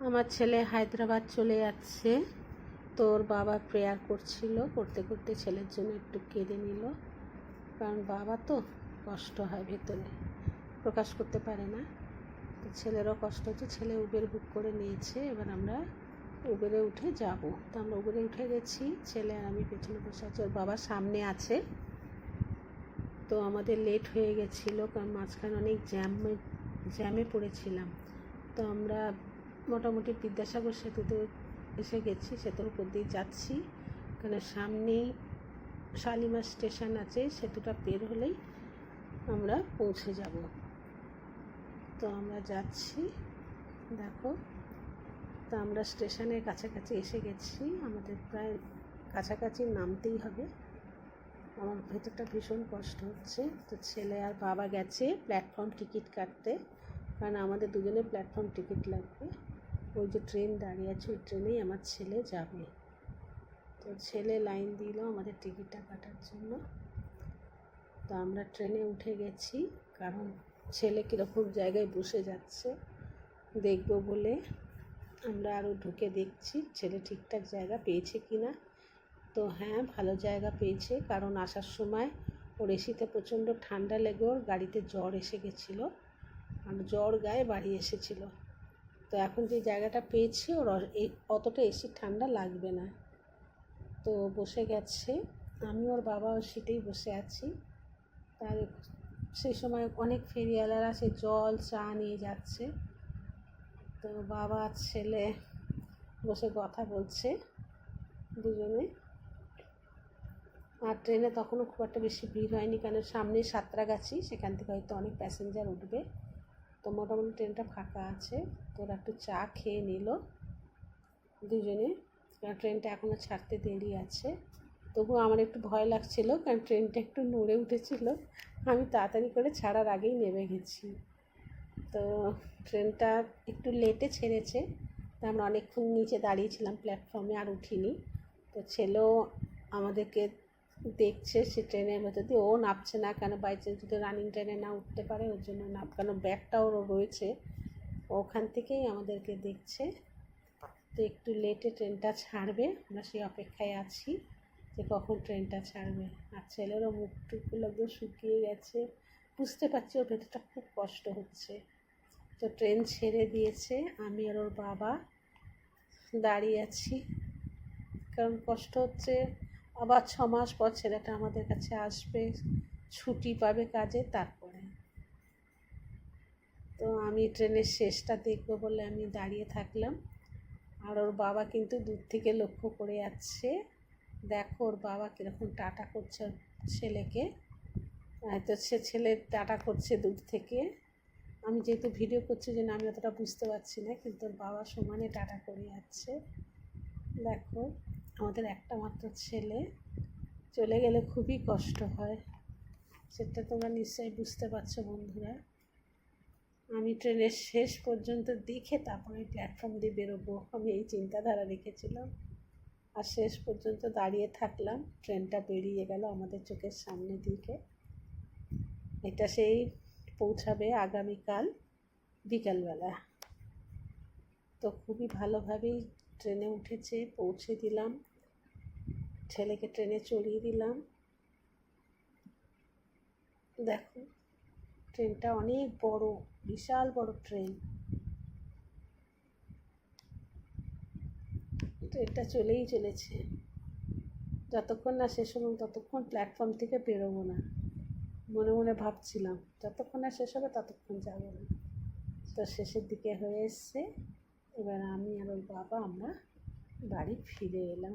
আমার ছেলে হায়দ্রাবাদ চলে যাচ্ছে। তোর বাবা প্রেয়ার করছিল, করতে করতে ছেলের জন্য একটু কেঁদে নিল। কারণ বাবা তো কষ্ট হয় ভেতরে, প্রকাশ করতে পারে না। তো ছেলেরও কষ্ট হচ্ছে, ছেলে উবের বুক করে নিয়েছে। এবার আমরা উবেরে উঠে যাব। তো আমরা উবেরে উঠে গেছি, ছেলে আর আমি পেছনে বসে আছি, ওর বাবা সামনে আছে। তো আমাদের লেট হয়ে গেছিল, কারণ মাঝখানে অনেক জ্যামে জ্যামে পড়েছিলাম। তো আমরা মোটামুটি বিদ্যাসাগর সেতুতে এসে গেছি, সেতুর উপর দিয়ে যাচ্ছি। কারণ সামনেই শালিমার স্টেশন আছে, সেতুটা পের হলেই আমরা পৌঁছে যাব। তো আমরা যাচ্ছি, দেখো। তো আমরা স্টেশনের কাছাকাছি এসে গেছি, আমাদের প্রায় কাছাকাছি নামতেই হবে। আমার ভেতরটা ভীষণ কষ্ট হচ্ছে। তো ছেলে আর বাবা গেছে, প্ল্যাটফর্ম টিকিট কাটতে, কারণ আমাদের দুজনে প্ল্যাটফর্ম টিকিট লাগবে। ওই যে ট্রেন দাঁড়িয়ে আছে, ওই ট্রেনেই আমার ছেলে যাবে। তো ছেলে লাইন দিল আমাদের টিকিটটা কাটার জন্য। তো আমরা ট্রেনে উঠে গেছি, কারণ ছেলে কীরকম জায়গায় বসে যাচ্ছে, দেখব বলে। আমরা আরও ঢুকে দেখছি, ছেলে ঠিকঠাক জায়গা পেয়েছে কি না তো হ্যাঁ ভালো জায়গা পেয়েছে, কারণ আসার সময় ওর এসিতে প্রচণ্ড ঠান্ডা লেগে, ওর গাড়িতে জ্বর এসে গেছিল। আর জ্বর গায়ে বাড়ি এসেছিল। তো এখন যে জায়গাটা পেয়েছি, ওর অতটা এসি ঠান্ডা লাগবে না। তো বসে গেছে। আমি ওর বাবা ওর সিটেই বসে আছি। তার সেই সময় অনেক ফেরিওয়ালারা, সে জল, চা নিয়ে যাচ্ছে। তো বাবা, ছেলে বসে কথা বলছে দুজনে। আর ট্রেনে তখনও খুব একটা বেশি ভিড় হয়নি, কারণ সামনে সাঁতরাগাছি, সেখান থেকে হয়তো অনেক প্যাসেঞ্জার উঠবে। তো মোটামুটি ট্রেনটা ফাঁকা আছে। তো ওরা একটু চা খেয়ে নিল দুজনে। কারণ ট্রেনটা এখনও ছাড়তে দেরি আছে। তবুও আমার একটু ভয় লাগছিল, কারণ ট্রেনটা একটু নড়ে উঠেছিল। আমি তাড়াতাড়ি করে ছাড়ার আগেই নেমে গেছি। তো ট্রেনটা একটু লেটে ছেড়েছে। তা আমরা অনেকক্ষণ নিচে দাঁড়িয়েছিলাম প্ল্যাটফর্মে আর উঠিনি। তো ছেলেও আমাদেরকে দেখছে সে ট্রেনের ভেতর দিয়ে। ও নামছে না কেন? বাই চান্স যদি রানিং ট্রেনে না উঠতে পারে, ওর জন্য না কেন ব্যাগটা ওর রয়েছে। ওখান থেকেই আমাদেরকে দেখছে। তো একটু লেটে ট্রেনটা ছাড়বে। আমরা সেই অপেক্ষায় আছি যে কখন ট্রেনটা ছাড়বে। আর ছেলেরও মুখ একদম শুকিয়ে গেছে। বুঝতে পারছি ওর ভেতরটা খুব কষ্ট হচ্ছে। তো ট্রেন ছেড়ে দিয়েছে। আমি আর ওর বাবা দাঁড়িয়ে আছি। কারণ কষ্ট হচ্ছে আবার ছ মাস পর ছেলেটা আমাদের কাছে আসবে, ছুটি পাবে কাজে তারপরে। তো আমি ট্রেনের শেষটা দেখব বলে আমি দাঁড়িয়ে থাকলাম। আর ওর বাবা কিন্তু দূর থেকে লক্ষ্য করে যাচ্ছে। দেখো ওর বাবা কীরকম টাটা করছে ছেলেকে। তো সে ছেলে টাটা করছে দূর থেকে। আমি যেহেতু ভিডিও করছি জন্য আমি অতটা বুঝতে পারছি না, কিন্তু ওর বাবা সমানে টাটা করে যাচ্ছে। দেখো। আমাদের একটা মাত্র ছেলে, চলে গেলে খুবই কষ্ট হয়। সেটা তোমরা নিশ্চয়ই বুঝতে পারছ বন্ধুরা। আমি ট্রেনের শেষ পর্যন্ত দেখে তারপরে প্ল্যাটফর্ম দিয়ে বেরোবো, আমি এই চিন্তাধারা রেখেছিলাম। আর শেষ পর্যন্ত দাঁড়িয়ে থাকলাম, ট্রেনটা বেরিয়ে গেল আমাদের চোখের সামনে দিকে। এটা সেই পৌঁছাবে আগামীকাল বিকালবেলা। তো খুবই ভালোভাবেই ট্রেনে উঠেছে, পৌঁছে দিলাম। ছেলেকে ট্রেনে চড়িয়ে দিলাম। দেখো, ট্রেনটা অনেক বড়, বিশাল বড় ট্রেন। ট্রেনটা চলেই চলেছে। যতক্ষণ না শেষ হলাম ততক্ষণ প্ল্যাটফর্ম থেকে বেরোবো না। মনে মনে ভাবছিলাম, যতক্ষণ না শেষ হবে, ততক্ষণ যাব না। তো শেষের দিকে হয়ে এসছে। এবার আমি আর ওর বাবা আমরা বাড়ি ফিরে এলাম।